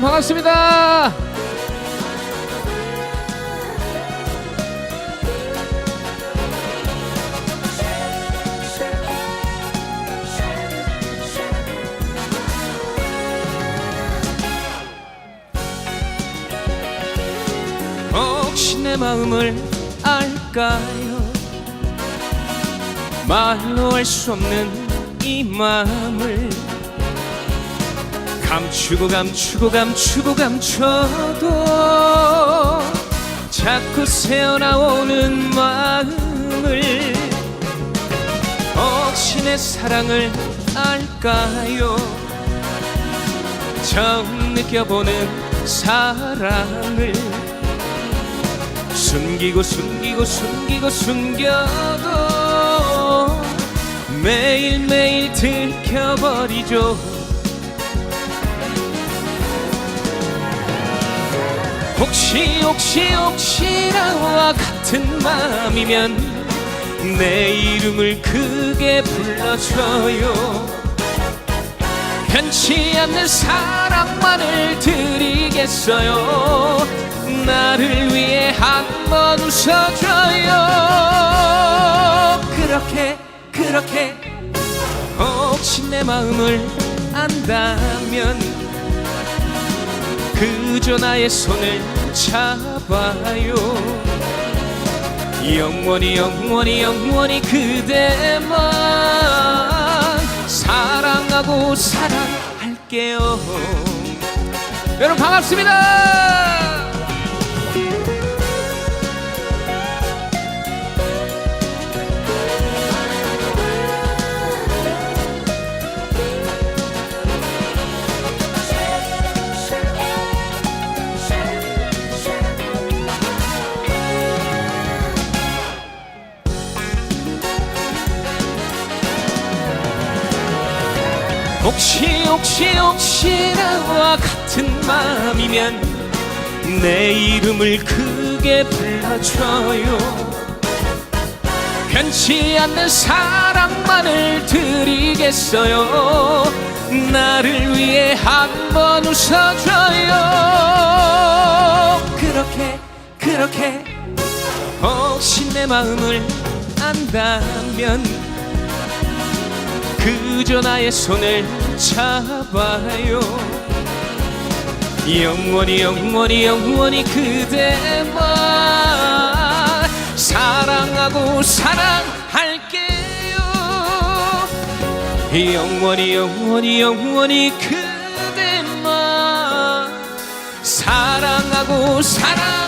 반갑습니다. 혹시 내 마음을 알까요? 말로 할 수 없는 이 마음을 감추고 감추고 감추고 감춰도 자꾸 새어나오는 마음을 혹시 내 사랑을 알까요? 처음 느껴보는 사랑을 숨기고 숨기고 숨기고 숨겨도 매일매일 들켜버리죠 혹시 혹시 혹시 나와 같은 맘이면 내 이름을 크게 불러줘요. 변치 않는 사랑만을 드리겠어요. 나를 위해 한번 웃어줘요. 그렇게 그렇게 혹시 내 마음을 안다면 그저 나의 손을 잡아요. 영원히 영원히 영원히 그대만 사랑하고 사랑할게요. 여러분 반갑습니다 혹시 혹시 혹시 나와 같은 맘이면 내 이름을 크게 불러줘요. 변치 않는 사랑만을 드리겠어요. 나를 위해 한번 웃어줘요. 그렇게 그렇게 혹시 내 마음을 안다면 그저 나의 손을 잡아요. 영원히 영원히 영원히 그대만 사랑하고 사랑할게요. 영원히 영원히 영원히 그대만 사랑하고 사랑